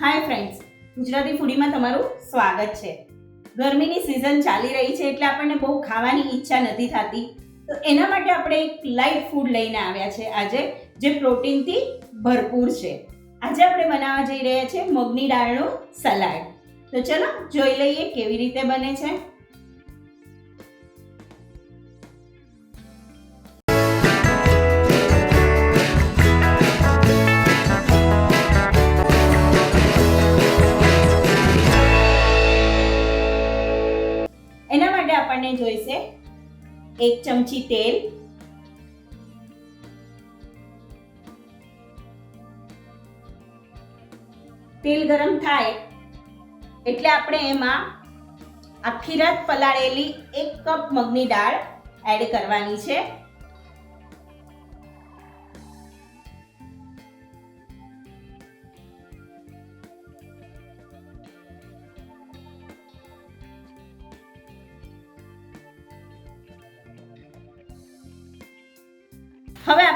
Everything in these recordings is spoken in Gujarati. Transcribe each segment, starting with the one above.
હાય ફ્રેન્ડ્સ ગુજરાતી ફૂડીમાં તમારું સ્વાગત છે. ગરમીની સિઝન ચાલી રહી છે એટલે આપણને બહુ ખાવાની ઈચ્છા નથી થતી. તો એના માટે આપણે એક લાઇટ ફૂડ લઈને આવ્યા છે આજે, જે પ્રોટીનથી ભરપૂર છે. આજે આપણે બનાવવા જઈ રહ્યા છીએ મગની દાળનું સલાડ તો ચલો જોઈ લઈએ કેવી રીતે બને છે. આપણને જોઈશે. એક ચમચી તેલ. તેલ ગરમ થાય એટલે આપણે એમાં આખી રાત પલાળેલી એક કપ મગની દાળ એડ કરવાની છે.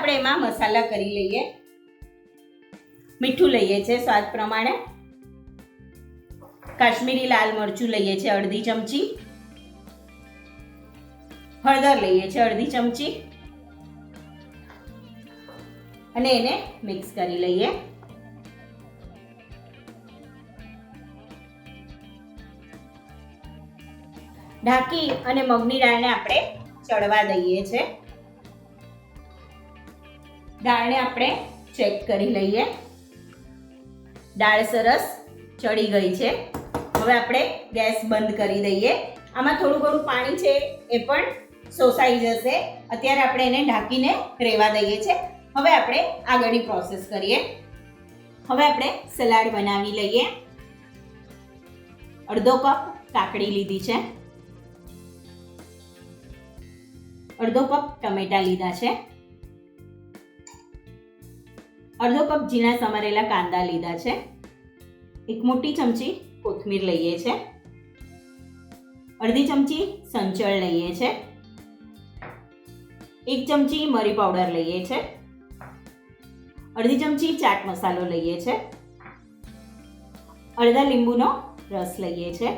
આપણે એમાં મસાલા કરી લઈએ. મીઠું લઈએ છે સ્વાદ પ્રમાણે. કાશ્મીરી લાલ મરચું લઈએ છે અડધી ચમચી. હળદર લઈએ છે અડધી ચમચી. અને એને મિક્સ કરી લઈએ. ઢાંકી અને મગની દાળને આપણે ચડવા દઈએ છે. દાળને આપણે ચેક કરી લઈએ. દાળ સરસ ચડી ગઈ છે. હવે આપણે ગેસ બંધ કરી દઈએ. આમાં થોડું ઘણું પાણી છે એ પણ સોસાઈ જશે. અત્યારે આપણે એને ઢાંકીને રહેવા દઈએ છે. હવે આપણે આગળની પ્રોસેસ કરીએ. હવે આપણે સલાડ બનાવી લઈએ. અડધો કપ કાકડી લીધી છે. અડધો કપ ટમેટા લીધા છે. અડધો કપ ઝીણા સમારેલા કાંદા લીધા છે. એક મોટી ચમચી કોથમીર લઈએ છે. અડધી ચમચી સંચળ લઈએ છે. એક ચમચી મરી પાવડર લઈએ છે. અડધી ચમચી ચાટ મસાલો લઈએ છે. અડધા લીંબુનો રસ લઈએ છે.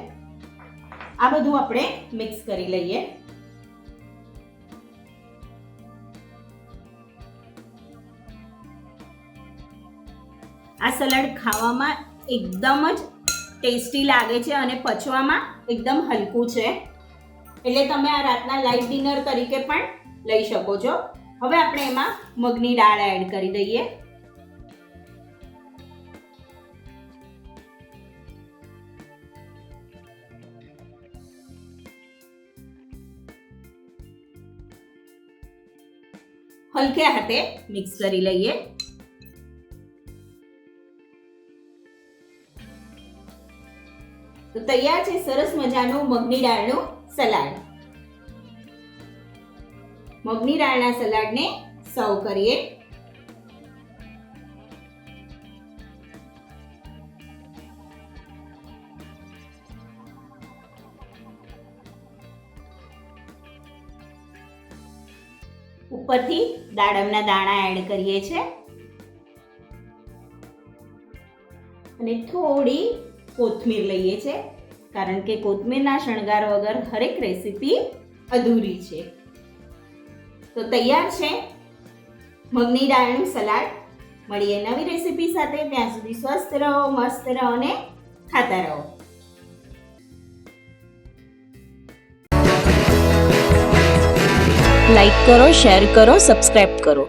આ બધું આપણે મિક્સ કરી લઈએ. આ સલાડ ખાવામાં એકદમ જ ટેસ્ટી લાગે છે અને પચવામાં એકદમ હલકું છે. એટલે તમે આ રાતના લાઈટ ડિનર તરીકે પણ લઈ શકો છો. હવે આપણે એમાં મગની દાળ એડ કરી દઈએ. હલકે હાથે મિક્સ કરી લઈએ. તો તૈયાર છે સરસ મજાનું મગની દાળનું સલાડ. મગની દાળના સલાડને સર્વ કરીએ. ઉપરથી દાડમના દાણા એડ કરીએ છીએ અને થોડી કોથમીર લઈએ છે, કારણ કે કોથમીરના શણગાર વગર હરેક રેસીપી અધૂરી છે. તો તૈયાર છે? મગની દાળનું સલાડ. મળીએ નવી રેસીપી સાથે. ત્યાં સુધી સ્વસ્થ રહો, મસ્ત રહો અને ખાતા રહો. લાઈક કરો, શેર કરો, સબસ્ક્રાઇબ કરો.